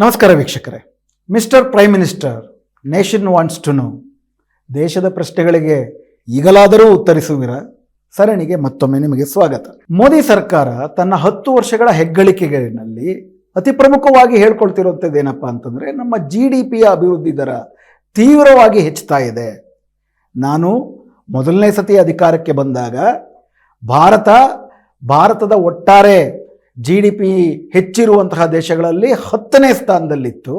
ನಮಸ್ಕಾರ ವೀಕ್ಷಕರೇ. Mister prime minister nation wants to know. ದೇಶದ ಪ್ರಶ್ನೆಗಳಿಗೆ ಈಗಲಾದರೂ ಉತ್ತರಿಸುವಿರ? ಸರಣಿಗೆ ಮತ್ತೊಮ್ಮೆ ನಿಮಗೆ ಸ್ವಾಗತ. ಮೋದಿ ಸರ್ಕಾರ ತನ್ನ ಹತ್ತು ವರ್ಷಗಳ ಹೆಗ್ಗಳಿಕೆಗಳಲ್ಲಿ ಅತಿ ಪ್ರಮುಖವಾಗಿ ಹೇಳ್ಕೊಳ್ತಿರುವಂಥದ್ದು ಏನಪ್ಪ ಅಂತಂದರೆ ನಮ್ಮ ಜಿ ಡಿ ಪಿಯ ಅಭಿವೃದ್ಧಿ ದರ ತೀವ್ರವಾಗಿ ಹೆಚ್ಚುತ್ತಾ ಇದೆ. ನಾನು ಮೊದಲನೇ ಸತಿ ಅಧಿಕಾರಕ್ಕೆ ಬಂದಾಗ ಭಾರತ, ಭಾರತದ ಒಟ್ಟಾರೆ ಜಿ ಡಿ ಪಿ ಹೆಚ್ಚಿರುವಂತಹ ದೇಶಗಳಲ್ಲಿ ಹತ್ತನೇ ಸ್ಥಾನದಲ್ಲಿತ್ತು.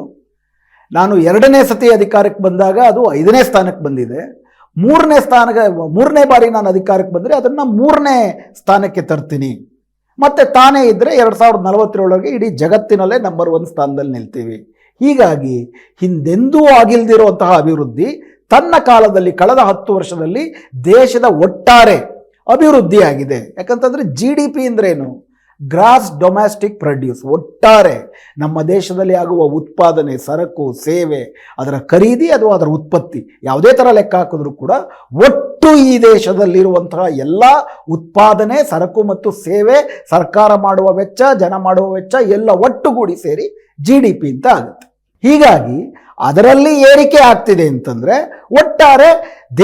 ನಾನು ಎರಡನೇ ಸತಿ ಅಧಿಕಾರಕ್ಕೆ ಬಂದಾಗ ಅದು ಐದನೇ ಸ್ಥಾನಕ್ಕೆ ಬಂದಿದೆ. ಮೂರನೇ ಸ್ಥಾನಕ್ಕೆ ಮೂರನೇ ಬಾರಿ ನಾನು ಅಧಿಕಾರಕ್ಕೆ ಬಂದರೆ ಅದನ್ನು ಮೂರನೇ ಸ್ಥಾನಕ್ಕೆ ತರ್ತೀನಿ. ಮತ್ತು ತಾನೇ ಇದ್ದರೆ ಎರಡು ಸಾವಿರದ ನಲವತ್ತರೊಳಗೆ ಇಡೀ ಜಗತ್ತಿನಲ್ಲೇ ನಂಬರ್ ಒನ್ ಸ್ಥಾನದಲ್ಲಿ ನಿಲ್ತೀವಿ. ಹೀಗಾಗಿ ಹಿಂದೆಂದೂ ಆಗಿಲ್ದಿರುವಂತಹ ಅಭಿವೃದ್ಧಿ ತನ್ನ ಕಾಲದಲ್ಲಿ, ಕಳೆದ ಹತ್ತು ವರ್ಷದಲ್ಲಿ ದೇಶದ ಒಟ್ಟಾರೆ ಅಭಿವೃದ್ಧಿಯಾಗಿದೆ. ಯಾಕಂತಂದರೆ ಜಿ ಡಿ ಪಿ ಅಂದ್ರೇನು? ಗ್ರಾಸ್ ಡೊಮ್ಯಾಸ್ಟಿಕ್ ಪ್ರೊಡ್ಯೂಸ್ ಒಟ್ಟಾರೆ ನಮ್ಮ ದೇಶದಲ್ಲಿ ಆಗುವ ಉತ್ಪಾದನೆ, ಸರಕು, ಸೇವೆ, ಅದರ ಖರೀದಿ ಅಥವಾ ಅದರ ಉತ್ಪತ್ತಿ. ಯಾವುದೇ ಥರ ಲೆಕ್ಕ ಹಾಕಿದ್ರು ಕೂಡ ಒಟ್ಟು ಈ ದೇಶದಲ್ಲಿರುವಂತಹ ಎಲ್ಲ ಉತ್ಪಾದನೆ, ಸರಕು ಮತ್ತು ಸೇವೆ, ಸರ್ಕಾರ ಮಾಡುವ ವೆಚ್ಚ, ಜನ ಮಾಡುವ ವೆಚ್ಚ ಎಲ್ಲ ಒಟ್ಟುಗೂಡಿ ಸೇರಿ ಜಿ ಡಿ ಪಿ ಅಂತ ಆಗುತ್ತೆ. ಹೀಗಾಗಿ ಅದರಲ್ಲಿ ಏರಿಕೆ ಆಗ್ತಿದೆ ಅಂತಂದರೆ ಒಟ್ಟಾರೆ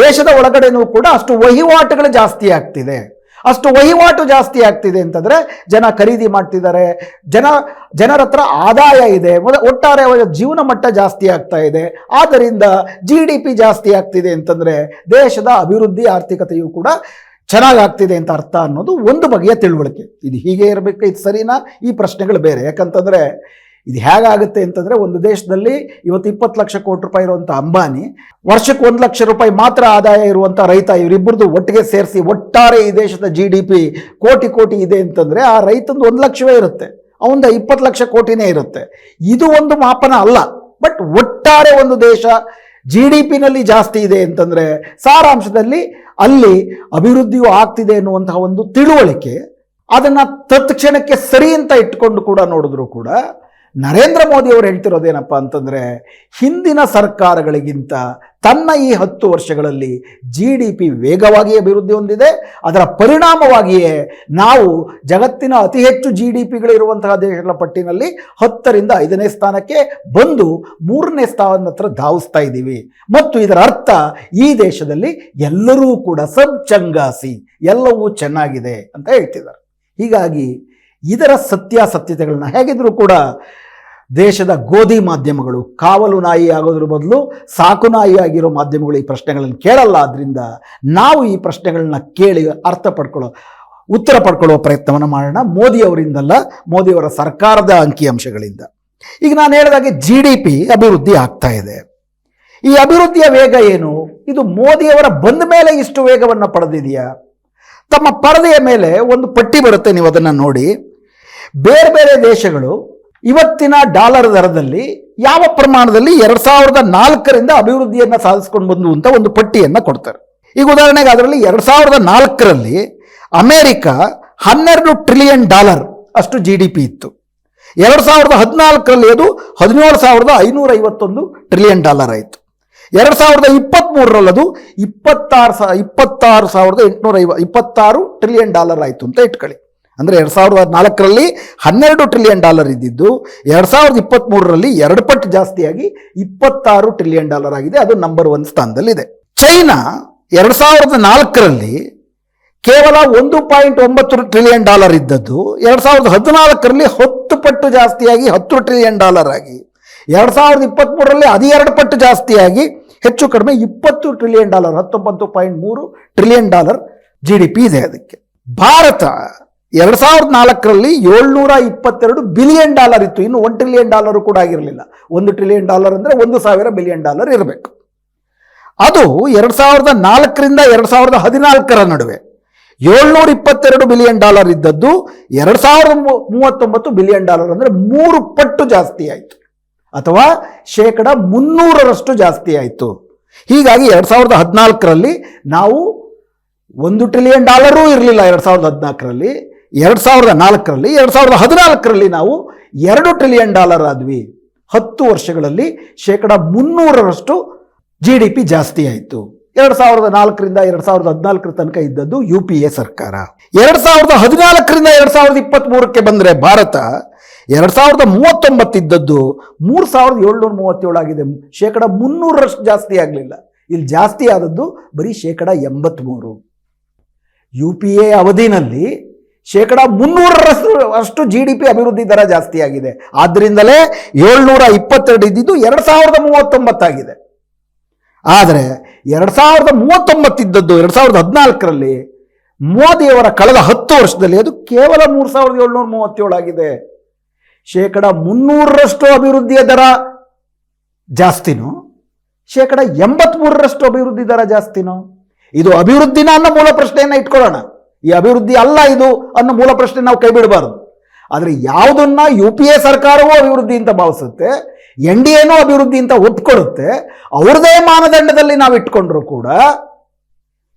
ದೇಶದ ಒಳಗಡೆನೂ ಕೂಡ ಅಷ್ಟು ವಹಿವಾಟುಗಳು ಜಾಸ್ತಿ ಆಗ್ತಿದೆ. ಅಷ್ಟು ವಹಿವಾಟು ಜಾಸ್ತಿ ಆಗ್ತಿದೆ ಅಂತಂದ್ರೆ ಜನ ಖರೀದಿ ಮಾಡ್ತಿದ್ದಾರೆ. ಜನ, ಜನರ ಹತ್ರ ಆದಾಯ ಇದೆ. ಒಟ್ಟಾರೆ ಅವರ ಜೀವನ ಮಟ್ಟ ಜಾಸ್ತಿ ಆಗ್ತಾ ಇದೆ. ಆದ್ದರಿಂದ ಜಿ ಡಿ ಪಿ ಜಾಸ್ತಿ ಆಗ್ತಿದೆ ಅಂತಂದ್ರೆ ದೇಶದ ಅಭಿವೃದ್ಧಿ ಆರ್ಥಿಕತೆಯು ಕೂಡ ಚೆನ್ನಾಗಾಗ್ತಿದೆ ಅಂತ ಅರ್ಥ ಅನ್ನೋದು ಒಂದು ಬಗೆಯ ತಿಳುವಳಿಕೆ. ಇದು ಹೀಗೆ ಇರಬೇಕು, ಇದು ಸರಿನಾ? ಈ ಪ್ರಶ್ನೆಗಳು ಬೇರೆ. ಯಾಕಂತಂದ್ರೆ ಇದು ಹೇಗಾಗುತ್ತೆ ಅಂತಂದರೆ ಒಂದು ದೇಶದಲ್ಲಿ ಇವತ್ತು ಇಪ್ಪತ್ತು ಲಕ್ಷ ಕೋಟಿ ರೂಪಾಯಿ ಇರುವಂಥ ಅಂಬಾನಿ, ವರ್ಷಕ್ಕೆ ಒಂದು ಲಕ್ಷ ರೂಪಾಯಿ ಮಾತ್ರ ಆದಾಯ ಇರುವಂಥ ರೈತ ಇವರಿಬ್ಬರದು ಒಟ್ಟಿಗೆ ಸೇರಿಸಿ ಒಟ್ಟಾರೆ ಈ ದೇಶದ ಜಿ ಡಿ ಪಿ ಕೋಟಿ ಕೋಟಿ ಇದೆ ಅಂತಂದರೆ ಆ ರೈತಂದು ಒಂದು ಲಕ್ಷವೇ ಇರುತ್ತೆ. ಅವಂದ ಇಪ್ಪತ್ತು ಲಕ್ಷ ಕೋಟಿನೇ ಇರುತ್ತೆ. ಇದು ಒಂದು ಮಾಪನ ಅಲ್ಲ. ಬಟ್ ಒಟ್ಟಾರೆ ಒಂದು ದೇಶ ಜಿ ಡಿ ಪಿನಲ್ಲಿ ಜಾಸ್ತಿ ಇದೆ ಅಂತಂದರೆ ಸಾರಾಂಶದಲ್ಲಿ ಅಲ್ಲಿ ಅಭಿವೃದ್ಧಿಯು ಆಗ್ತಿದೆ ಎನ್ನುವಂತಹ ಒಂದು ತಿಳುವಳಿಕೆ ಅದನ್ನು ತತ್ಕ್ಷಣಕ್ಕೆ ಸರಿ ಅಂತ ಇಟ್ಕೊಂಡು ಕೂಡ ನೋಡಿದ್ರು ಕೂಡ ನರೇಂದ್ರ ಮೋದಿ ಅವರು ಹೇಳ್ತಿರೋದೇನಪ್ಪ ಅಂತಂದರೆ, ಹಿಂದಿನ ಸರ್ಕಾರಗಳಿಗಿಂತ ತನ್ನ ಈ ಹತ್ತು ವರ್ಷಗಳಲ್ಲಿ ಜಿ ಡಿ ಪಿ ವೇಗವಾಗಿ ಅಭಿವೃದ್ಧಿ ಹೊಂದಿದೆ. ಅದರ ಪರಿಣಾಮವಾಗಿಯೇ ನಾವು ಜಗತ್ತಿನ ಅತಿ ಹೆಚ್ಚು ಜಿ ಡಿ ಪಿಗಳಿರುವಂತಹ ದೇಶಗಳ ಪಟ್ಟಿನಲ್ಲಿ ಹತ್ತರಿಂದ ಐದನೇ ಸ್ಥಾನಕ್ಕೆ ಬಂದು ಮೂರನೇ ಸ್ಥಾನದ ಹತ್ರ ಧಾವಿಸ್ತಾ ಇದ್ದೀವಿ. ಮತ್ತು ಇದರ ಅರ್ಥ ಈ ದೇಶದಲ್ಲಿ ಎಲ್ಲರೂ ಕೂಡ ಸಬ್ ಚಂಗಾಸಿ, ಎಲ್ಲವೂ ಚೆನ್ನಾಗಿದೆ ಅಂತ ಹೇಳ್ತಿದ್ದಾರೆ. ಹೀಗಾಗಿ ಇದರ ಸತ್ಯಾಸತ್ಯತೆಗಳನ್ನ ಹೇಗಿದ್ರೂ ಕೂಡ ದೇಶದ ಗೋಧಿ ಮಾಧ್ಯಮಗಳು, ಕಾವಲು ನಾಯಿ ಆಗೋದ್ರ ಬದಲು ಸಾಕು ನಾಯಿ ಆಗಿರೋ ಮಾಧ್ಯಮಗಳು ಈ ಪ್ರಶ್ನೆಗಳನ್ನು ಕೇಳಲ್ಲ. ಆದ್ದರಿಂದ ನಾವು ಈ ಪ್ರಶ್ನೆಗಳನ್ನ ಕೇಳಿ ಅರ್ಥ ಪಡ್ಕೊಳ್ಳೋ, ಉತ್ತರ ಪಡ್ಕೊಳ್ಳುವ ಪ್ರಯತ್ನವನ್ನು ಮಾಡೋಣ. ಮೋದಿ ಅವರಿಂದಲ್ಲ ಮೋದಿಯವರ ಸರ್ಕಾರದ ಅಂಕಿಅಂಶಗಳಿಂದ ಈಗ ನಾನು ಹೇಳಿದಾಗೆ ಜಿ ಡಿ ಪಿ ಅಭಿವೃದ್ಧಿ ಆಗ್ತಾ ಇದೆ. ಈ ಅಭಿವೃದ್ಧಿಯ ವೇಗ ಏನು? ಇದು ಮೋದಿಯವರ ಬಂದ ಮೇಲೆ ಇಷ್ಟು ವೇಗವನ್ನು ಪಡೆದಿದೆಯಾ? ತಮ್ಮ ಪರದೆಯ ಮೇಲೆ ಒಂದು ಪಟ್ಟಿ ಬರುತ್ತೆ ನೀವು ಅದನ್ನು ನೋಡಿ. ಬೇರೆ ಬೇರೆ ದೇಶಗಳು ಇವತ್ತಿನ ಡಾಲರ್ ದರದಲ್ಲಿ ಯಾವ ಪ್ರಮಾಣದಲ್ಲಿ ಎರಡ್ ಸಾವಿರದ ನಾಲ್ಕರಿಂದ ಅಭಿವೃದ್ಧಿಯನ್ನು ಸಾಧಿಸ್ಕೊಂಡು ಬಂದು ಅಂತ ಒಂದು ಪಟ್ಟಿಯನ್ನು ಕೊಡ್ತಾರೆ. ಈಗ ಉದಾಹರಣೆಗೆ ಅದರಲ್ಲಿ ಎರಡ್ ಸಾವಿರದ ನಾಲ್ಕರಲ್ಲಿ ಅಮೆರಿಕ ಹನ್ನೆರಡು ಟ್ರಿಲಿಯನ್ ಡಾಲರ್ ಅಷ್ಟು ಜಿ ಡಿ ಪಿ ಇತ್ತು. ಎರಡು ಸಾವಿರದ ಹದಿನಾಲ್ಕರಲ್ಲಿ ಅದು ಹದಿನೇಳು ಸಾವಿರದ ಐನೂರ ಐವತ್ತೊಂದು ಟ್ರಿಲಿಯನ್ ಡಾಲರ್ ಆಯಿತು. ಎರಡು ಸಾವಿರದ ಇಪ್ಪತ್ತ್ಮೂರರಲ್ಲಿ ಅದು ಇಪ್ಪತ್ತಾರು ಸಾ ಇಪ್ಪತ್ತಾರು ಸಾವಿರದ ಎಂಟುನೂರ ಐವ ಇಪ್ಪತ್ತಾರು ಟ್ರಿಲಿಯನ್ ಡಾಲರ್ ಆಯಿತು ಅಂತ ಇಟ್ಕೊಳ್ಳಿ. ಅಂದರೆ ಎರಡು ಸಾವಿರದ ನಾಲ್ಕರಲ್ಲಿ ಹನ್ನೆರಡು ಟ್ರಿಲಿಯನ್ ಡಾಲರ್ ಇದ್ದಿದ್ದು, ಎರಡು ಸಾವಿರದ ಇಪ್ಪತ್ತ್ಮೂರರಲ್ಲಿ ಎರಡು ಪಟ್ಟು ಜಾಸ್ತಿಯಾಗಿ ಇಪ್ಪತ್ತಾರು ಟ್ರಿಲಿಯನ್ ಡಾಲರ್ ಆಗಿದೆ. ಅದು ನಂಬರ್ ಒನ್ ಸ್ಥಾನದಲ್ಲಿದೆ. ಚೈನಾ ಎರಡು ಸಾವಿರದ ನಾಲ್ಕರಲ್ಲಿ ಕೇವಲ ಒಂದು ಪಾಯಿಂಟ್ ಒಂಬತ್ತು ಟ್ರಿಲಿಯನ್ ಡಾಲರ್ ಇದ್ದದ್ದು, ಎರಡು ಸಾವಿರದ ಹದಿನಾಲ್ಕರಲ್ಲಿ ಹತ್ತು ಪಟ್ಟು ಜಾಸ್ತಿಯಾಗಿ ಹತ್ತು ಟ್ರಿಲಿಯನ್ ಡಾಲರ್ ಆಗಿ, ಎರಡು ಸಾವಿರದ ಇಪ್ಪತ್ತ್ಮೂರರಲ್ಲಿ ಹದಿನೆರಡು ಪಟ್ಟು ಜಾಸ್ತಿಯಾಗಿ ಹೆಚ್ಚು ಕಡಿಮೆ ಇಪ್ಪತ್ತು ಟ್ರಿಲಿಯನ್ ಡಾಲರ್ ಹತ್ತೊಂಬತ್ತು ಪಾಯಿಂಟ್ ಮೂರು trillion dollar G D P ಇದೆ ಅದಕ್ಕೆ. ಭಾರತ ಎರಡು ಸಾವಿರದ ನಾಲ್ಕರಲ್ಲಿ ಏಳ್ನೂರ ಇಪ್ಪತ್ತೆರಡು ಬಿಲಿಯನ್ ಡಾಲರ್ ಇತ್ತು. ಇನ್ನು ಒನ್ ಟ್ರಿಲಿಯನ್ ಡಾಲರು ಕೂಡ ಆಗಿರಲಿಲ್ಲ. ಒಂದು ಟ್ರಿಲಿಯನ್ ಡಾಲರ್ ಅಂದರೆ ಒಂದು ಸಾವಿರ ಬಿಲಿಯನ್ ಡಾಲರ್ ಇರಬೇಕು. ಅದು ಎರಡು ಸಾವಿರದ ನಾಲ್ಕರಿಂದ ಎರಡು ಸಾವಿರದ ಹದಿನಾಲ್ಕರ ನಡುವೆ ಏಳ್ನೂರ ಇಪ್ಪತ್ತೆರಡು ಬಿಲಿಯನ್ ಡಾಲರ್ ಇದ್ದದ್ದು ಎರಡು ಸಾವಿರದ ಮೂವತ್ತೊಂಬತ್ತು ಬಿಲಿಯನ್ ಡಾಲರ್ ಅಂದರೆ ಮೂರು ಪಟ್ಟು ಜಾಸ್ತಿ ಆಯಿತು. ಅಥವಾ ಶೇಕಡ ಮುನ್ನೂರರಷ್ಟು ಜಾಸ್ತಿ ಆಯಿತು. ಹೀಗಾಗಿ ಎರಡು ಸಾವಿರದ ಹದಿನಾಲ್ಕರಲ್ಲಿ ನಾವು ಒಂದು ಟ್ರಿಲಿಯನ್ ಡಾಲರೂ ಇರಲಿಲ್ಲ ಎರಡು ಸಾವಿರದ ಹದಿನಾಲ್ಕರಲ್ಲಿ. ಎರಡು ಸಾವಿರದ ನಾಲ್ಕರಲ್ಲಿ, ಎರಡು ಸಾವಿರದ ಹದಿನಾಲ್ಕರಲ್ಲಿ ನಾವು ಎರಡು ಟ್ರಿಲಿಯನ್ ಡಾಲರ್ ಆದ್ವಿ. ಹತ್ತು ವರ್ಷಗಳಲ್ಲಿ ಶೇಕಡ ಮುನ್ನೂರರಷ್ಟು ಜಿ ಡಿ ಪಿ ಜಾಸ್ತಿ ಆಯಿತು. ಎರಡು ಸಾವಿರದ ನಾಲ್ಕರಿಂದ ಎರಡು ಸಾವಿರದ ಹದಿನಾಲ್ಕರ ತನಕ ಇದ್ದದ್ದು ಯು ಪಿ ಎ ಸರ್ಕಾರ. ಎರಡು ಸಾವಿರದ ಹದಿನಾಲ್ಕರಿಂದ ಎರಡು ಸಾವಿರದ ಇಪ್ಪತ್ತ್ಮೂರಕ್ಕೆ ಬಂದರೆ ಭಾರತ ಎರಡು ಸಾವಿರದ ಮೂವತ್ತೊಂಬತ್ತಿದ್ದದ್ದು ಮೂರು ಸಾವಿರದ ಏಳ್ನೂರ ಮೂವತ್ತೇಳು ಆಗಿದೆ. ಶೇಕಡ ಮುನ್ನೂರರಷ್ಟು ಜಾಸ್ತಿ ಆಗಲಿಲ್ಲ. ಇಲ್ಲಿ ಜಾಸ್ತಿ ಆದದ್ದು ಬರೀ ಶೇಕಡ ಎಂಬತ್ತ್ಮೂರು ಯು ಪಿ ಎ ಅವಧಿನಲ್ಲಿ ಶೇಕಡ ಮುನ್ನೂರರಷ್ಟು ಅಷ್ಟು ಜಿ ಡಿ ಪಿ ಅಭಿವೃದ್ಧಿ ದರ ಜಾಸ್ತಿಯಾಗಿದೆ ಆದ್ದರಿಂದಲೇ ಏಳ್ನೂರ ಇಪ್ಪತ್ತೆರಡು ಇದ್ದಿದ್ದು ಎರಡು ಸಾವಿರದ ಮೂವತ್ತೊಂಬತ್ತಾಗಿದೆ ಆದರೆ ಎರಡು ಸಾವಿರದ ಮೂವತ್ತೊಂಬತ್ತಿದ್ದದ್ದು ಎರಡು ಸಾವಿರದ ಹದಿನಾಲ್ಕರಲ್ಲಿ ಮೋದಿಯವರ ಕಳೆದ ಹತ್ತು ವರ್ಷದಲ್ಲಿ ಅದು ಕೇವಲ ಮೂರು ಸಾವಿರದ ಏಳ್ನೂರ ಮೂವತ್ತೇಳು ಆಗಿದೆ. ಶೇಕಡ ಮುನ್ನೂರರಷ್ಟು ಅಭಿವೃದ್ಧಿಯ ದರ ಜಾಸ್ತಿನೋ? ಶೇಕಡ ಎಂಬತ್ಮೂರರಷ್ಟು ಅಭಿವೃದ್ಧಿ ದರ ಜಾಸ್ತಿನೋ? ಇದು ಅಭಿವೃದ್ಧಿನ ಅನ್ನೋ ಮೂಲ ಪ್ರಶ್ನೆಯನ್ನು ಇಟ್ಕೊಳ್ಳೋಣ. ಈ ಅಭಿವೃದ್ಧಿ ಅಲ್ಲ ಇದು ಅನ್ನೋ ಮೂಲ ಪ್ರಶ್ನೆ ನಾವು ಕೈ ಬಿಡಬಾರದು ಆದರೆ ಯಾವುದನ್ನ ಯು ಪಿ ಎ ಸರ್ಕಾರವೂ ಅಭಿವೃದ್ಧಿ ಅಂತ ಭಾವಿಸುತ್ತೆ, ಎನ್ ಡಿ ಎನೂ ಅಭಿವೃದ್ಧಿ ಅಂತ ಒಪ್ಕೊಡುತ್ತೆ, ಅವ್ರದೇ ಮಾನದಂಡದಲ್ಲಿ ನಾವು ಇಟ್ಕೊಂಡ್ರು ಕೂಡ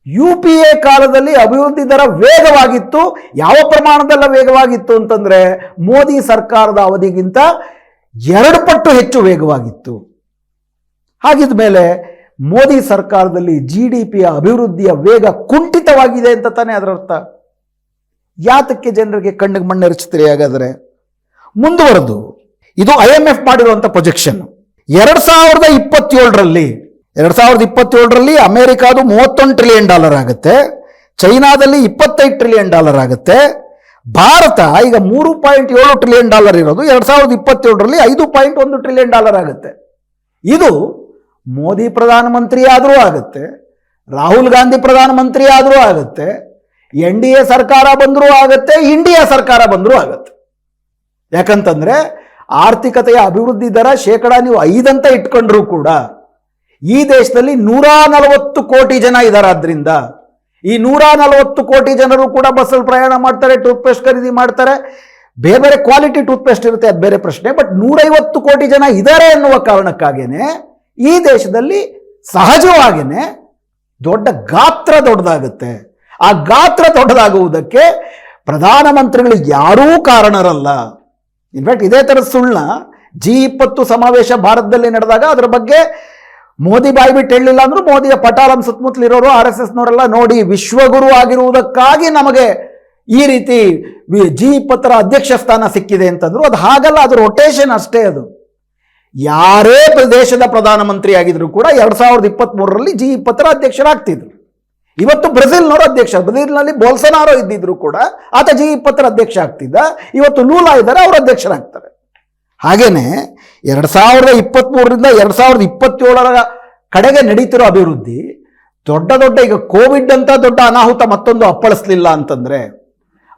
ಯು ಪಿ ಎ ಕಾಲದಲ್ಲಿ ಅಭಿವೃದ್ಧಿ ದರ ವೇಗವಾಗಿತ್ತು. ಯಾವ ಪ್ರಮಾಣದಲ್ಲ ವೇಗವಾಗಿತ್ತು ಅಂತಂದ್ರೆ ಮೋದಿ ಸರ್ಕಾರದ ಅವಧಿಗಿಂತ ಎರಡು ಪಟ್ಟು ಹೆಚ್ಚು ವೇಗವಾಗಿತ್ತು. ಹಾಗಿದ ಮೇಲೆ ಮೋದಿ ಸರ್ಕಾರದಲ್ಲಿ ಜಿ ಡಿ ಪಿಯ ಅಭಿವೃದ್ಧಿಯ ವೇಗ ಕುಂಠಿತವಾಗಿದೆ ಅಂತ ತಾನೇ ಅದರ ಅರ್ಥ. ಯಾತಕ್ಕೆ ಜನರಿಗೆ ಕಣ್ಣಿಗೆ ಮಣ್ಣೆರಚ್ತೀರಿ ಹಾಗಾದರೆ? ಮುಂದುವರೆದು, ಇದು ಐ ಎಂ ಎಫ್ ಮಾಡಿರುವಂಥ ಪ್ರೊಜೆಕ್ಷನ್ ಎರಡು ಸಾವಿರದ ಇಪ್ಪತ್ತೇಳರಲ್ಲಿ, ಎರಡು ಸಾವಿರದ ಇಪ್ಪತ್ತೇಳರಲ್ಲಿ ಅಮೆರಿಕಾದು ಮೂವತ್ತೊಂದು ಟ್ರಿಲಿಯನ್ ಡಾಲರ್ ಆಗುತ್ತೆ. ಚೈನಾದಲ್ಲಿ ಇಪ್ಪತ್ತೈದು ಟ್ರಿಲಿಯನ್ ಡಾಲರ್ ಆಗುತ್ತೆ. ಭಾರತ, ಈಗ ಮೂರು ಪಾಯಿಂಟ್ ಏಳು ಟ್ರಿಲಿಯನ್ ಡಾಲರ್ ಇರೋದು. ಎರಡು ಸಾವಿರದ ಇಪ್ಪತ್ತೇಳರಲ್ಲಿ ಐದು ಪಾಯಿಂಟ್ ಒಂದು ಟ್ರಿಲಿಯನ್ ಡಾಲರ್ ಆಗುತ್ತೆ. ಇದು ಮೋದಿ ಪ್ರಧಾನಮಂತ್ರಿ ಆದರೂ ಆಗುತ್ತೆ, ರಾಹುಲ್ ಗಾಂಧಿ ಪ್ರಧಾನಮಂತ್ರಿ ಆದರೂ ಆಗುತ್ತೆ, ಎನ್ ಡಿ ಎ ಸರ್ಕಾರ ಬಂದರೂ ಆಗುತ್ತೆ, ಇಂಡಿಯಾ ಸರ್ಕಾರ ಬಂದರೂ ಆಗುತ್ತೆ. ಯಾಕಂತಂದ್ರೆ ಆರ್ಥಿಕತೆಯ ಅಭಿವೃದ್ಧಿ ದರ ಶೇಕಡ ನೀವು ಐದಂತ ಇಟ್ಕೊಂಡ್ರೂ ಕೂಡ ಈ ದೇಶದಲ್ಲಿ ನೂರ ನಲವತ್ತು ಕೋಟಿ ಜನ ಇದ್ದಾರೆ ಆದ್ರಿಂದ ಈ ನೂರ ನಲವತ್ತು ಕೋಟಿ ಜನರು ಕೂಡ ಬಸ್ಸಲ್ಲಿ ಪ್ರಯಾಣ ಮಾಡ್ತಾರೆ, ಟೂತ್ಪೇಸ್ಟ್ ಖರೀದಿ ಮಾಡ್ತಾರೆ. ಬೇರೆ ಬೇರೆ ಕ್ವಾಲಿಟಿ ಟೂತ್ಪೇಸ್ಟ್ ಇರುತ್ತೆ, ಅದು ಬೇರೆ ಪ್ರಶ್ನೆ, ಬಟ್ ನೂರೈವತ್ತು ಕೋಟಿ ಜನ ಇದ್ದಾರೆ ಅನ್ನುವ ಕಾರಣಕ್ಕಾಗೇನೆ ಈ ದೇಶದಲ್ಲಿ ಸಹಜವಾಗಿಯೇ ದೊಡ್ಡ ಗಾತ್ರ ದೊಡ್ಡದಾಗುತ್ತೆ. ಆ ಗಾತ್ರ ದೊಡ್ಡದಾಗುವುದಕ್ಕೆ ಪ್ರಧಾನಮಂತ್ರಿಗಳು ಯಾರೂ ಕಾರಣರಲ್ಲ. ಇನ್ಫ್ಯಾಕ್ಟ್ ಇದೇ ಥರದ ಸುಳ್ಳ ಜಿ ಇಪ್ಪತ್ತು ಸಮಾವೇಶ ಭಾರತದಲ್ಲಿ ನಡೆದಾಗ ಅದರ ಬಗ್ಗೆ ಮೋದಿ ಬಾಯಿ ಬಿಟ್ಟು ಹೇಳಿಲ್ಲ ಅಂದರೂ ಮೋದಿಯ ಪಟಾಲಂ ಸುತ್ತಮುತ್ತಲಿರೋರು ಆರ್ ಎಸ್ ಎಸ್ನವರೆಲ್ಲ ನೋಡಿ ವಿಶ್ವಗುರು ಆಗಿರುವುದಕ್ಕಾಗಿ ನಮಗೆ ಈ ರೀತಿ ಜಿ ಇಪ್ಪತ್ತರ ಅಧ್ಯಕ್ಷ ಸ್ಥಾನ ಸಿಕ್ಕಿದೆ ಅಂತಂದ್ರು. ಅದು ಹಾಗಲ್ಲ, ಅದು ರೊಟೇಷನ್ ಅಷ್ಟೇ ಅದು. ಯಾರೇ ದೇಶದ ಪ್ರಧಾನಮಂತ್ರಿ ಆಗಿದ್ರು ಕೂಡ ಎರಡು ಸಾವಿರದ ಇಪ್ಪತ್ತ್ ಮೂರರಲ್ಲಿ ಜಿ ಇಪ್ಪತ್ತರ ಅಧ್ಯಕ್ಷರಾಗ್ತಿದ್ರು. ಇವತ್ತು ಬ್ರೆಜಿಲ್ನವರು ಅಧ್ಯಕ್ಷ ಬ್ರೆಜಿಲ್ನಲ್ಲಿ ಬೋಲ್ಸನಾರೋ ಇದ್ದಿದ್ರು ಕೂಡ ಆತ ಜಿ ಇಪ್ಪತ್ತರ ಅಧ್ಯಕ್ಷ ಆಗ್ತಿದ್ದ. ಇವತ್ತು ಲೂಲಾ ಇದ್ದಾರೆ, ಅವರು ಅಧ್ಯಕ್ಷರಾಗ್ತಾರೆ. ಹಾಗೇನೆ ಎರಡು ಸಾವಿರದ ಇಪ್ಪತ್ತ್ಮೂರರಿಂದ ಎರಡು ಸಾವಿರದ ಇಪ್ಪತ್ತೇಳರ ಕಡೆಗೆ ನಡೀತಿರೋ ಅಭಿವೃದ್ಧಿ ದೊಡ್ಡ ದೊಡ್ಡ ಈಗ ಕೋವಿಡ್ ಅಂತ ದೊಡ್ಡ ಅನಾಹುತ ಮತ್ತೊಂದು ಅಪ್ಪಳಿಸ್ಲಿಲ್ಲ ಅಂತಂದ್ರೆ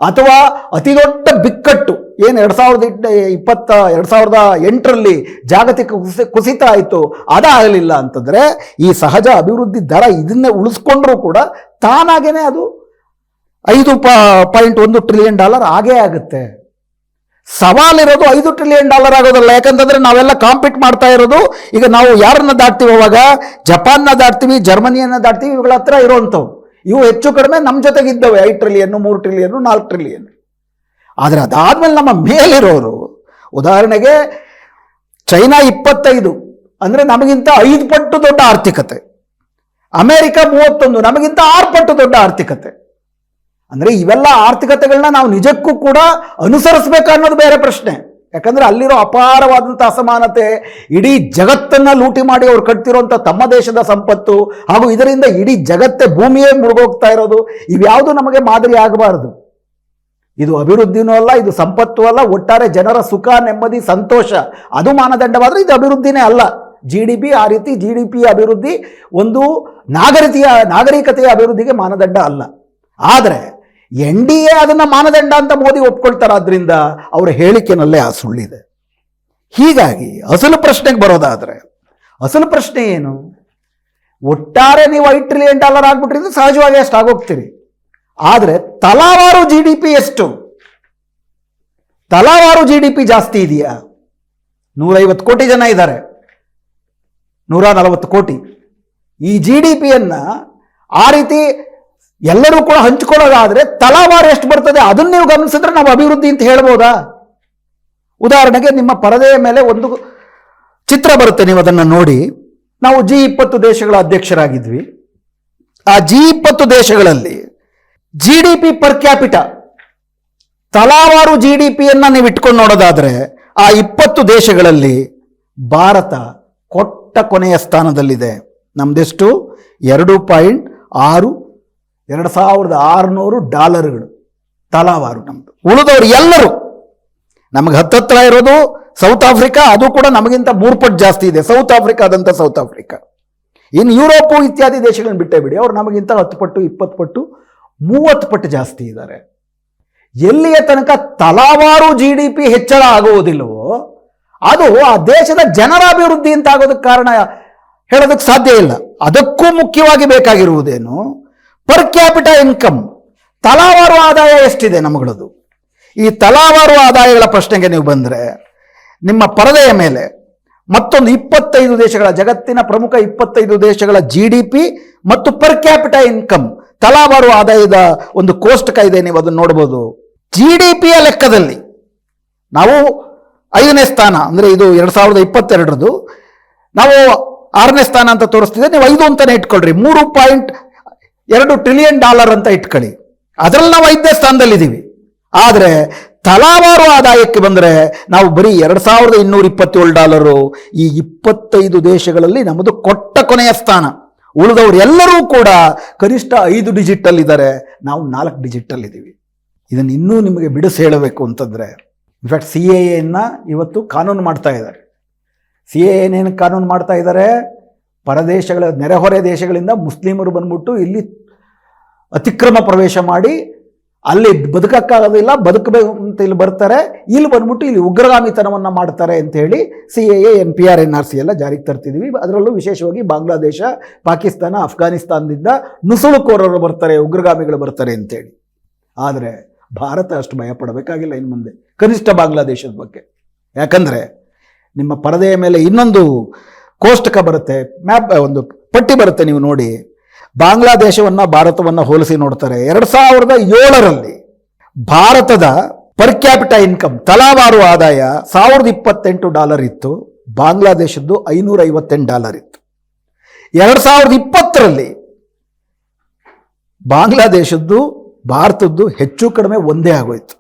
ಅಥವಾ ಅತಿ ದೊಡ್ಡ ಬಿಕ್ಕಟ್ಟು. ಏನು ಎರಡು ಸಾವಿರದ ಇಪ್ಪತ್ತ, ಎರಡು ಸಾವಿರದ ಎಂಟರಲ್ಲಿ ಜಾಗತಿಕ ಕುಸಿ, ಕುಸಿತ ಆಯಿತು, ಅದಾಗಲಿಲ್ಲ ಅಂತಂದರೆ ಈ ಸಹಜ ಅಭಿವೃದ್ಧಿ ದರ ಇದನ್ನೇ ಉಳಿಸ್ಕೊಂಡ್ರೂ ಕೂಡ ತಾನಾಗೇನೆ ಅದು ಐದು ಪಾಯಿಂಟ್ ಒಂದು ಟ್ರಿಲಿಯನ್ ಡಾಲರ್ ಆಗೇ ಆಗುತ್ತೆ. ಸವಾಲಿರೋದು ಐದು ಟ್ರಿಲಿಯನ್ ಡಾಲರ್ ಆಗೋದಲ್ಲ, ಯಾಕಂತಂದ್ರೆ ನಾವೆಲ್ಲ ಕಾಂಪೀಟ್ ಮಾಡ್ತಾ ಇರೋದು, ಈಗ ನಾವು ಯಾರನ್ನ ದಾಟ್ತೀವಿ ಅವಾಗ? ಜಪಾನ್ನ ದಾಟ್ತೀವಿ, ಜರ್ಮನಿಯನ್ನ ದಾಟ್ತೀವಿ, ಇವುಗಳ ಹತ್ರ ಇರೋವಂಥವು ಇವು ಹೆಚ್ಚು ಕಡಿಮೆ ನಮ್ಮ ಜೊತೆಗಿದ್ದವೆ ಐದು ಟ್ರಿಲಿಯನ್ನು ಮೂರು ಟ್ರಿಲಿಯನ್ನು ನಾಲ್ಕು ಟ್ರಿಲಿಯನ್ ಆದರೆ ಅದಾದ್ಮೇಲೆ ನಮ್ಮ ಮೇಲಿರೋರು, ಉದಾಹರಣೆಗೆ ಚೈನಾ ಇಪ್ಪತ್ತೈದು, ಅಂದರೆ ನಮಗಿಂತ ಐದು ಪಟ್ಟು ದೊಡ್ಡ ಆರ್ಥಿಕತೆ. ಅಮೇರಿಕ ಮೂವತ್ತೊಂದು, ನಮಗಿಂತ ಆರು ಪಟ್ಟು ದೊಡ್ಡ ಆರ್ಥಿಕತೆ. ಅಂದರೆ ಇವೆಲ್ಲ ಆರ್ಥಿಕತೆಗಳನ್ನ ನಾವು ನಿಜಕ್ಕೂ ಕೂಡ ಅನುಸರಿಸಬೇಕು ಅನ್ನೋದು ಬೇರೆ ಪ್ರಶ್ನೆ. ಯಾಕಂದ್ರೆ ಅಲ್ಲಿರೋ ಅಪಾರವಾದಂಥ ಅಸಮಾನತೆ ಇಡೀ ಜಗತ್ತನ್ನ ಲೂಟಿ ಮಾಡಿ ಅವ್ರು ಕಟ್ತಿರೋಂಥ ತಮ್ಮ ದೇಶದ ಸಂಪತ್ತು ಹಾಗೂ ಇದರಿಂದ ಇಡೀ ಜಗತ್ತೇ ಭೂಮಿಯೇ ಮುಳುಗೋಗ್ತಾ ಇರೋದು, ಇವ್ಯಾವುದು ನಮಗೆ ಮಾದರಿ ಆಗಬಾರದು. ಇದು ಅಭಿವೃದ್ಧಿನೂ ಅಲ್ಲ, ಇದು ಸಂಪತ್ತು ಅಲ್ಲ, ಒಟ್ಟಾರೆ ಜನರ ಸುಖ, ನೆಮ್ಮದಿ, ಸಂತೋಷ. ಅದು ಮಾನದಂಡವಾದ್ರೆ ಇದು ಅಭಿವೃದ್ಧಿನೇ ಅಲ್ಲ. ಜಿ ಡಿ ಪಿ ಆ ರೀತಿ ಜಿ ಡಿ ಪಿ ಅಭಿವೃದ್ಧಿ ಒಂದು ನಾಗರಿಕತೆಯ ನಾಗರಿಕತೆಯ ಅಭಿವೃದ್ಧಿಗೆ ಮಾನದಂಡ ಅಲ್ಲ. ಆದರೆ ಎನ್ ಡಿ ಎ ಅದನ್ನ ಮಾನದಂಡ ಅಂತ ಮೋದಿ ಒಪ್ಕೊಳ್ತಾರಾದ್ರಿಂದ ಅವರ ಹೇಳಿಕೆನಲ್ಲೇ ಆ ಸುಳ್ಳಿದೆ. ಹೀಗಾಗಿ ಅಸಲು ಪ್ರಶ್ನೆಗೆ ಬರೋದಾದ್ರೆ, ಅಸಲು ಪ್ರಶ್ನೆ ಏನು? ಒಟ್ಟಾರೆ ನೀವು ಐದು ಟ್ರಿಲಿಯನ್ ಡಾಲರ್ ಆಗ್ಬಿಟ್ರಿಂದ ಸಹಜವಾಗಿ ಅಷ್ಟು ಆಗೋಗ್ತೀರಿ. ಆದರೆ ತಲಾವಾರು ಜಿ ಡಿ ಪಿ ಎಷ್ಟು? ತಲಾವಾರು ಜಿ ಡಿ ಪಿ ಜಾಸ್ತಿ ಇದೆಯಾ? ನೂರೈವತ್ತು ಕೋಟಿ ಜನ ಇದ್ದಾರೆ. ನೂರ ನಲವತ್ತು ಕೋಟಿ. ಈ ಜಿ ಡಿ ಪಿಯನ್ನ ಆ ರೀತಿ ಎಲ್ಲರೂ ಕೂಡ ಹಂಚಿಕೊಳ್ಳೋದಾದ್ರೆ ತಲಾವಾರು ಎಷ್ಟು ಬರ್ತದೆ ಅದನ್ನ ನೀವು ಗಮನಿಸಿದ್ರೆ ನಾವು ಅಭಿವೃದ್ಧಿ ಅಂತ ಹೇಳ್ಬೋದಾ? ಉದಾಹರಣೆಗೆ ನಿಮ್ಮ ಪರದೆಯ ಮೇಲೆ ಒಂದು ಚಿತ್ರ ಬರುತ್ತೆ, ನೀವು ಅದನ್ನು ನೋಡಿ. ನಾವು ಜಿ ಇಪ್ಪತ್ತು ದೇಶಗಳ ಅಧ್ಯಕ್ಷರಾಗಿದ್ವಿ. ಆ ಜಿ ಇಪ್ಪತ್ತು ದೇಶಗಳಲ್ಲಿ G D P per capita ತಲಾವಾರು ಜಿ ಡಿ ಪಿಯನ್ನು ನೀವು ಇಟ್ಕೊಂಡು ನೋಡೋದಾದ್ರೆ ಆ ಇಪ್ಪತ್ತು ದೇಶಗಳಲ್ಲಿ ಭಾರತ ಕೊಟ್ಟ ಕೊನೆಯ ಸ್ಥಾನದಲ್ಲಿದೆ. ನಮ್ದೆಷ್ಟು? ಎರಡು ಪಾಯಿಂಟ್ ಆರು ಎರಡು ಸಾವಿರದ ಆರುನೂರು ಡಾಲರ್ಗಳು ತಲಾವಾರು ನಮ್ಮದು ಉಳಿದವರು ಎಲ್ಲರೂ ನಮಗೆ ಹತ್ತತ್ರ ಇರೋದು ಸೌತ್ ಆಫ್ರಿಕಾ, ಅದು ಕೂಡ ನಮಗಿಂತ ಮೂರು ಪಟ್ಟು ಜಾಸ್ತಿ ಇದೆ. ಸೌತ್ ಆಫ್ರಿಕಾದಂಥ ಸೌತ್ ಆಫ್ರಿಕಾ. ಇನ್ನು ಯುರೋಪು ಇತ್ಯಾದಿ ದೇಶಗಳನ್ನ ಬಿಟ್ಟೇ ಬಿಡಿ, ಅವ್ರು ನಮಗಿಂತ ಹತ್ತು ಪಟ್ಟು ಇಪ್ಪತ್ತು ಪಟ್ಟು ಮೂವತ್ತು ಪಟ್ಟು ಜಾಸ್ತಿ ಇದ್ದಾರೆ. ಎಲ್ಲಿಯ ತನಕ ತಲಾವಾರು ಜಿ ಡಿ ಪಿ ಹೆಚ್ಚಳ ಆಗುವುದಿಲ್ಲವೋ, ಅದು ಆ ದೇಶದ ಜನರ ಅಭಿವೃದ್ಧಿ ಅಂತ ಆಗೋದಕ್ಕೆ ಕಾರಣ ಹೇಳೋದಕ್ಕೆ ಸಾಧ್ಯ ಇಲ್ಲ. ಅದಕ್ಕೂ ಮುಖ್ಯವಾಗಿ ಬೇಕಾಗಿರುವುದೇನು ಪರ್ ಕ್ಯಾಪಿಟ ಇನ್ಕಮ್ ತಲಾವಾರು ಆದಾಯ ಎಷ್ಟಿದೆ ನಮ್ಮಗಳದು ಈ ತಲಾವಾರು ಆದಾಯಗಳ ಪ್ರಶ್ನೆಗೆ ನೀವು ಬಂದರೆ, ನಿಮ್ಮ ಪರದೆಯ ಮೇಲೆ ಮತ್ತೊಂದು ಇಪ್ಪತ್ತೈದು ದೇಶಗಳ, ಜಗತ್ತಿನ ಪ್ರಮುಖ ಇಪ್ಪತ್ತೈದು ದೇಶಗಳ ಜಿ ಡಿ ಪಿ ಮತ್ತು ಪರ್ ಕ್ಯಾಪಿಟ ಇನ್ಕಮ್ ತಲಾವಾರು ಆದಾಯದ ಒಂದು ಕೋಷ್ಟಕ ಇದೆ, ನೀವು ಅದನ್ನು ನೋಡ್ಬೋದು. ಜಿ ಡಿ ಪಿಯ ಲೆಕ್ಕದಲ್ಲಿ ನಾವು ಐದನೇ ಸ್ಥಾನ, ಅಂದರೆ ಇದು ಎರಡು ಸಾವಿರದ ಇಪ್ಪತ್ತೆರಡರದು ನಾವು ಆರನೇ ಸ್ಥಾನ ಅಂತ ತೋರಿಸ್ತಿದ್ದೆ ನೀವು ಐದು ಅಂತಲೇ ಇಟ್ಕೊಳ್ರಿ. ಮೂರು ಪಾಯಿಂಟ್ ಎರಡು ಟ್ರಿಲಿಯನ್ ಡಾಲರ್ ಅಂತ ಇಟ್ಕೊಳ್ಳಿ. ಅದರಲ್ಲಿ ನಾವು ಐದನೇ ಸ್ಥಾನದಲ್ಲಿದ್ದೀವಿ. ಆದರೆ ತಲಾವಾರು ಆದಾಯಕ್ಕೆ ಬಂದರೆ ನಾವು ಬರೀ ಎರಡು ಸಾವಿರದ ಇನ್ನೂರ ಇಪ್ಪತ್ತೇಳು ಡಾಲರು ಈ ಇಪ್ಪತ್ತೈದು ದೇಶಗಳಲ್ಲಿ ನಮ್ಮದು ಕೊಟ್ಟ ಕೊನೆಯ ಸ್ಥಾನ. ಉಳಿದವರು ಎಲ್ಲರೂ ಕೂಡ ಕನಿಷ್ಠ ಐದು ಡಿಜಿಟಲ್ ಇದ್ದಾರೆ. ನಾವು ನಾಲ್ಕು ಡಿಜಿಟಲ್ ಇದ್ದೀವಿ. ಇದನ್ನು ಇನ್ನೂ ನಿಮಗೆ ಬಿಡಿಸಿ ಹೇಳಬೇಕು ಅಂತಂದರೆ ಇನ್ಫ್ಯಾಕ್ಟ್ ಸಿ ಎ ಎನ್ನ ಇವತ್ತು ಕಾನೂನು ಮಾಡ್ತಾ ಇದ್ದಾರೆ. ಸಿ ಎ ಏನೇನು ಕಾನೂನು ಮಾಡ್ತಾ ಇದ್ದಾರೆ? ಪರದೇಶಗಳ ನೆರೆಹೊರೆ ದೇಶಗಳಿಂದ ಮುಸ್ಲಿಮರು ಬಂದ್ಬಿಟ್ಟು ಇಲ್ಲಿ ಅತಿಕ್ರಮ ಪ್ರವೇಶ ಮಾಡಿ ಅಲ್ಲಿ ಬದುಕಕ್ಕಾಗೋದಿಲ್ಲ ಬದುಕಬೇಕು ಅಂತ ಇಲ್ಲಿ ಬರ್ತಾರೆ. ಇಲ್ಲಿ ಬಂದ್ಬಿಟ್ಟು ಇಲ್ಲಿ ಉಗ್ರಗಾಮಿತನವನ್ನು ಮಾಡ್ತಾರೆ ಅಂತ ಹೇಳಿ C A N P R N R C ಎಲ್ಲ ಜಾರಿಗೆ ತರ್ತಿದ್ದೀವಿ ಅದರಲ್ಲೂ ವಿಶೇಷವಾಗಿ ಬಾಂಗ್ಲಾದೇಶ, ಪಾಕಿಸ್ತಾನ, ಅಫ್ಘಾನಿಸ್ತಾನದಿಂದ ನುಸುಳುಕೋರರು ಬರ್ತಾರೆ, ಉಗ್ರಗಾಮಿಗಳು ಬರ್ತಾರೆ ಅಂತೇಳಿ ಆದರೆ ಭಾರತ ಅಷ್ಟು ಭಯ ಪಡಬೇಕಾಗಿಲ್ಲ ಇನ್ನು ಮುಂದೆ. ಕನಿಷ್ಠ ಬಾಂಗ್ಲಾದೇಶದ ಬಗ್ಗೆ. ಯಾಕಂದರೆ ನಿಮ್ಮ ಪರದೆಯ ಮೇಲೆ ಇನ್ನೊಂದು ಕೋಷ್ಟಕ ಬರುತ್ತೆ, ಮ್ಯಾಪ್ ಒಂದು ಪಟ್ಟಿ ಬರುತ್ತೆ ನೀವು ನೋಡಿ. ಬಾಂಗ್ಲಾದೇಶವನ್ನು, ಭಾರತವನ್ನು ಹೋಲಿಸಿ ನೋಡ್ತಾರೆ. ಎರಡು ಸಾವಿರದ ಏಳರಲ್ಲಿ ಭಾರತದ ಪರ್ ಕ್ಯಾಪಿಟ ಇನ್ಕಮ್ ತಲಾವಾರು ಆದಾಯ ಸಾವಿರದ ಇಪ್ಪತ್ತೆಂಟು ಡಾಲರ್ ಇತ್ತು. ಬಾಂಗ್ಲಾದೇಶದ್ದು ಐನೂರ ಐವತ್ತೆಂಟು ಡಾಲರ್ ಇತ್ತು. ಎರಡು ಸಾವಿರದ ಇಪ್ಪತ್ತರಲ್ಲಿ ಬಾಂಗ್ಲಾದೇಶದ್ದು, ಭಾರತದ್ದು ಹೆಚ್ಚು ಕಡಿಮೆ ಒಂದೇ ಆಗೋಯ್ತು.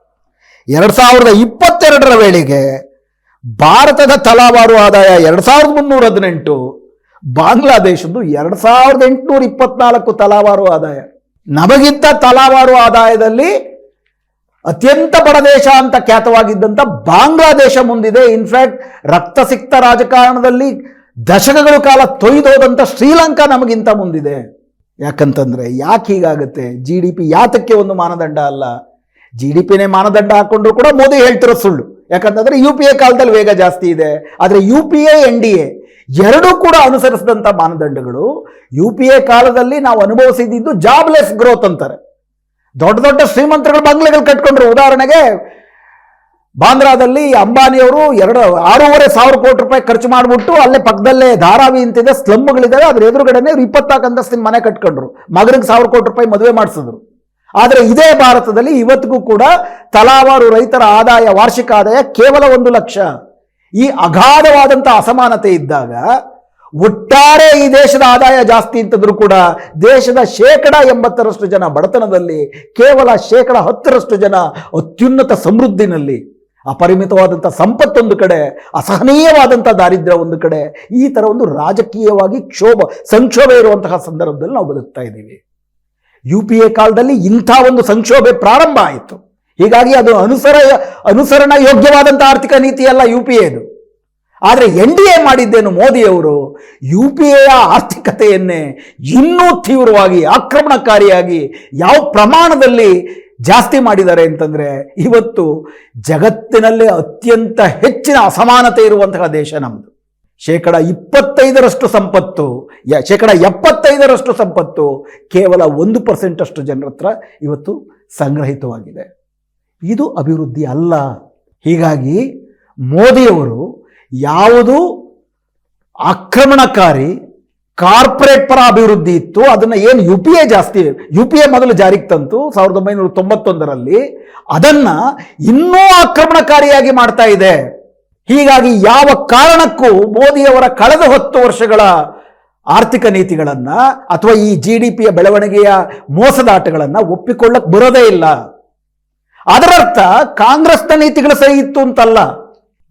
ಎರಡು ಸಾವಿರದ ಇಪ್ಪತ್ತೆರಡರ ವೇಳೆಗೆ ಭಾರತದ ತಲಾವಾರು ಆದಾಯ ಎರಡು ಸಾವಿರದ ಮುನ್ನೂರ ಹದಿನೆಂಟು, ಬಾಂಗ್ಲಾದೇಶದ್ದು ಎರಡು ಸಾವಿರದ ಎಂಟುನೂರ ಇಪ್ಪತ್ನಾಲ್ಕು ತಲಾವಾರು ಆದಾಯ. ನಮಗಿಂತ ತಲಾವಾರು ಆದಾಯದಲ್ಲಿ ಅತ್ಯಂತ ಬಡ ದೇಶ ಅಂತ ಖ್ಯಾತವಾಗಿದ್ದಂಥ ಬಾಂಗ್ಲಾದೇಶ ಮುಂದಿದೆ. ಇನ್ಫ್ಯಾಕ್ಟ್ ರಕ್ತಸಿಕ್ತ ರಾಜಕಾರಣದಲ್ಲಿ ದಶಕಗಳ ಕಾಲ ತೊಯ್ದೋದಂಥ ಶ್ರೀಲಂಕಾ ನಮಗಿಂತ ಮುಂದಿದೆ. ಯಾಕಂತಂದ್ರೆ ಯಾಕೆ ಹೀಗಾಗುತ್ತೆ? ಜಿ ಡಿ ಪಿ ಯಾತಕ್ಕೆ ಒಂದು ಮಾನದಂಡ ಅಲ್ಲ. ಜಿ ಡಿ ಪಿನೇ ಮಾನದಂಡ ಹಾಕೊಂಡ್ರು ಕೂಡ ಮೋದಿ ಹೇಳ್ತಿರೋ ಸುಳ್ಳು. ಯಾಕಂತಂದ್ರೆ ಯು ಪಿ ಎ ಕಾಲದಲ್ಲಿ ವೇಗ ಜಾಸ್ತಿ ಇದೆ. ಆದರೆ U P A N D A ಎರಡೂ ಕೂಡ ಅನುಸರಿಸಿದಂಥ ಮಾನದಂಡಗಳು ಯು ಪಿ ಎ ಕಾಲದಲ್ಲಿ ನಾವು ಅನುಭವಿಸಿದ್ದು ಜಾಬ್ಲೆಸ್ ಗ್ರೋತ್ ಅಂತಾರೆ. ದೊಡ್ಡ ದೊಡ್ಡ ಶ್ರೀಮಂತರುಗಳು ಬಂಗ್ಲೆಗಳು ಕಟ್ಕೊಂಡ್ರು. ಉದಾಹರಣೆಗೆ ಬಾಂದ್ರಾದಲ್ಲಿ ಅಂಬಾನಿಯವರು ಎರಡು, ಆರೂವರೆ ಸಾವಿರ ಕೋಟಿ ರೂಪಾಯಿ ಖರ್ಚು ಮಾಡಿಬಿಟ್ಟು ಅಲ್ಲೇ ಪಕ್ಕದಲ್ಲೇ ಧಾರಾವಿ ಅಂತಿದೆ ಸ್ಲಮ್ಗಳಿದ್ದಾವೆ ಅದ್ರ ಎದುರುಗಡೆನೆ ಇಪ್ಪತ್ನಾಲ್ಕು ಅಂತಸ್ತಿನ ಮನೆ ಕಟ್ಕೊಂಡ್ರು. ಮಗನಿಗೆ ಸಾವಿರ ಕೋಟಿ ರೂಪಾಯಿ ಮದುವೆ ಮಾಡಿಸಿದ್ರು. ಆದರೆ ಇದೇ ಭಾರತದಲ್ಲಿ ಇವತ್ತಿಗೂ ಕೂಡ ತಲಾವಾರು ರೈತರ ಆದಾಯ, ವಾರ್ಷಿಕ ಆದಾಯ ಕೇವಲ ಒಂದು ಲಕ್ಷ. ಈ ಅಗಾಧವಾದಂಥ ಅಸಮಾನತೆ ಇದ್ದಾಗ ಒಟ್ಟಾರೆ ಈ ದೇಶದ ಆದಾಯ ಜಾಸ್ತಿ ಅಂತಂದ್ರೂ ಕೂಡ ದೇಶದ ಶೇಕಡ ಎಂಬತ್ತರಷ್ಟು ಜನ ಬಡತನದಲ್ಲಿ, ಕೇವಲ ಶೇಕಡ ಹತ್ತರಷ್ಟು ಜನ ಅತ್ಯುನ್ನತ ಸಮೃದ್ಧಿನಲ್ಲಿ, ಅಪರಿಮಿತವಾದಂಥ ಸಂಪತ್ತೊಂದು ಕಡೆ, ಅಸಹನೀಯವಾದಂಥ ದಾರಿದ್ರ್ಯ ಒಂದು ಕಡೆ, ಈ ಥರ ಒಂದು ರಾಜಕೀಯವಾಗಿ ಕ್ಷೋಭ, ಸಂಕ್ಷೋಭ ಇರುವಂತಹ ಸಂದರ್ಭದಲ್ಲಿ ನಾವು ಬದುಕ್ತಾ ಇದ್ದೀವಿ. ಯು ಪಿ ಎ ಕಾಲದಲ್ಲಿ ಇಂಥ ಒಂದು ಸಂಕ್ಷೋಭೆ ಪ್ರಾರಂಭ ಆಯಿತು. ಹೀಗಾಗಿ ಅದು ಅನುಸರ, ಅನುಸರಣ ಯೋಗ್ಯವಾದಂಥ ಆರ್ಥಿಕ ನೀತಿಯಲ್ಲ ಯು ಪಿ ಎದು ಆದರೆ ಎನ್ ಡಿ ಎ ಮಾಡಿದ್ದೇನು ಮೋದಿಯವರು? ಯು ಪಿ ಎಯ ಆರ್ಥಿಕತೆಯನ್ನೇ ಇನ್ನೂ ತೀವ್ರವಾಗಿ ಆಕ್ರಮಣಕಾರಿಯಾಗಿ ಯಾವ ಪ್ರಮಾಣದಲ್ಲಿ ಜಾಸ್ತಿ ಮಾಡಿದ್ದಾರೆ ಅಂತಂದರೆ ಇವತ್ತು ಜಗತ್ತಿನಲ್ಲೇ ಅತ್ಯಂತ ಹೆಚ್ಚಿನ ಅಸಮಾನತೆ ಇರುವಂತಹ ದೇಶ ನಮ್ಮದು ಶೇಕಡ ಇಪ್ಪತ್ತೈದರಷ್ಟು ಸಂಪತ್ತು ಶೇಕಡ ಎಪ್ಪತ್ತೈದರಷ್ಟು ಸಂಪತ್ತು ಕೇವಲ ಒಂದು ಪರ್ಸೆಂಟಷ್ಟು ಜನರ ಹತ್ರ ಇವತ್ತು ಸಂಗ್ರಹಿತವಾಗಿದೆ. ಇದು ಅಭಿವೃದ್ಧಿ ಅಲ್ಲ. ಹೀಗಾಗಿ ಮೋದಿಯವರು ಯಾವುದು ಆಕ್ರಮಣಕಾರಿ ಕಾರ್ಪೊರೇಟ್ ಪರ ಅಭಿವೃದ್ಧಿ ಇತ್ತು, ಅದನ್ನು ಏನು ಯು ಪಿ ಎ ಜಾಸ್ತಿ, ಯು ಪಿ ಎ ಮೊದಲು ಜಾರಿಗೆ ತಂತು ಸಾವಿರದ ಒಂಬೈನೂರ ತೊಂಬತ್ತೊಂದರಲ್ಲಿ, ಅದನ್ನು ಇನ್ನೂ ಆಕ್ರಮಣಕಾರಿಯಾಗಿ ಮಾಡ್ತಾ ಇದೆ. ಹೀಗಾಗಿ ಯಾವ ಕಾರಣಕ್ಕೂ ಮೋದಿಯವರ ಕಳೆದ ಹತ್ತು ವರ್ಷಗಳ ಆರ್ಥಿಕ ನೀತಿಗಳನ್ನು ಅಥವಾ ಈ ಜಿ ಡಿ ಪಿಯ ಬೆಳವಣಿಗೆಯ ಮೋಸದಾಟಗಳನ್ನು ಒಪ್ಪಿಕೊಳ್ಳಕ್ಕೆ ಬರೋದೇ ಇಲ್ಲ. ಅದರರ್ಥ ಕಾಂಗ್ರೆಸ್ನ ನೀತಿಗಳು ಸರಿ ಇತ್ತು ಅಂತಲ್ಲ.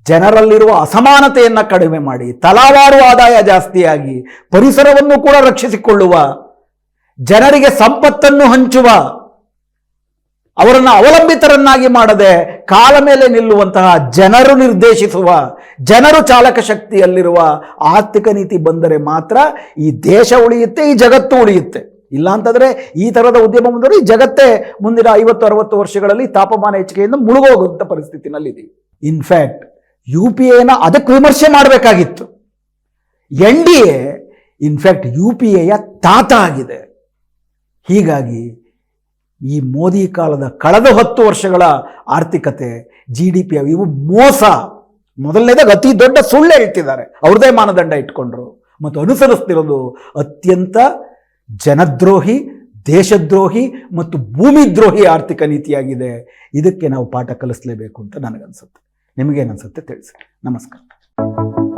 ಜನರಲ್ಲಿರುವ ಅಸಮಾನತೆಯನ್ನು ಕಡಿಮೆ ಮಾಡಿ, ತಲಾವಾರು ಆದಾಯ ಜಾಸ್ತಿಯಾಗಿ, ಪರಿಸರವನ್ನು ಕೂಡ ರಕ್ಷಿಸಿಕೊಳ್ಳುವ, ಜನರಿಗೆ ಸಂಪತ್ತನ್ನು ಹಂಚುವ ಅವರನ್ನು ಅವಲಂಬಿತರನ್ನಾಗಿ ಮಾಡದೆ ಕಾಲ ಮೇಲೆ ನಿಲ್ಲುವಂತಹ ಜನರು ನಿರ್ದೇಶಿಸುವ, ಜನರು ಚಾಲಕ ಶಕ್ತಿಯಲ್ಲಿರುವ ಆರ್ಥಿಕ ನೀತಿ ಬಂದರೆ ಮಾತ್ರ ಈ ದೇಶ ಉಳಿಯುತ್ತೆ, ಈ ಜಗತ್ತು ಉಳಿಯುತ್ತೆ. ಇಲ್ಲ ಅಂತಂದ್ರೆ ಈ ತರದ ಉದ್ಯಮ ಮುಂದುವರಿ ಈ ಜಗತ್ತೇ ಮುಂದಿನ ಐವತ್ತು, ಅರವತ್ತು ವರ್ಷಗಳಲ್ಲಿ ತಾಪಮಾನ ಹೆಚ್ಚಿಗೆಯಿಂದ ಮುಳುಗೋಗುವಂಥ ಪರಿಸ್ಥಿತಿನಲ್ಲಿದೆ. ಇನ್ಫ್ಯಾಕ್ಟ್ ಯು ಪಿ ಎನ ಅದಕ್ಕೆ ವಿಮರ್ಶೆ ಮಾಡಬೇಕಾಗಿತ್ತು. N D A in fact U P ಎಯ ತಾತ ಆಗಿದೆ. ಹೀಗಾಗಿ ಈ ಮೋದಿ ಕಾಲದ ಕಳೆದ ಹತ್ತು ವರ್ಷಗಳ ಆರ್ಥಿಕತೆ ಜಿ ಡಿ ಪಿ ಇವು ಮೋಸ. ಮೊದಲನೇದಾಗ ಅತಿ ದೊಡ್ಡ ಸುಳ್ಳೆ ಇಟ್ಟಿದ್ದಾರೆ ಅವ್ರದೇ ಮಾನದಂಡ ಇಟ್ಕೊಂಡ್ರು. ಮತ್ತು ಅನುಸರಿಸ್ತಿರೋದು ಅತ್ಯಂತ ಜನದ್ರೋಹಿ, ದೇಶದ್ರೋಹಿ ಮತ್ತು ಭೂಮಿದ್ರೋಹಿ ಆರ್ಥಿಕ ನೀತಿಯಾಗಿದೆ. ಇದಕ್ಕೆ ನಾವು ಪಾಠ ಕಲಿಸಲೇಬೇಕು ಅಂತ ನನಗನ್ಸುತ್ತೆ. ನಿಮಗೇನನ್ಸುತ್ತೆ ತಿಳಿಸಿ. ನಮಸ್ಕಾರ.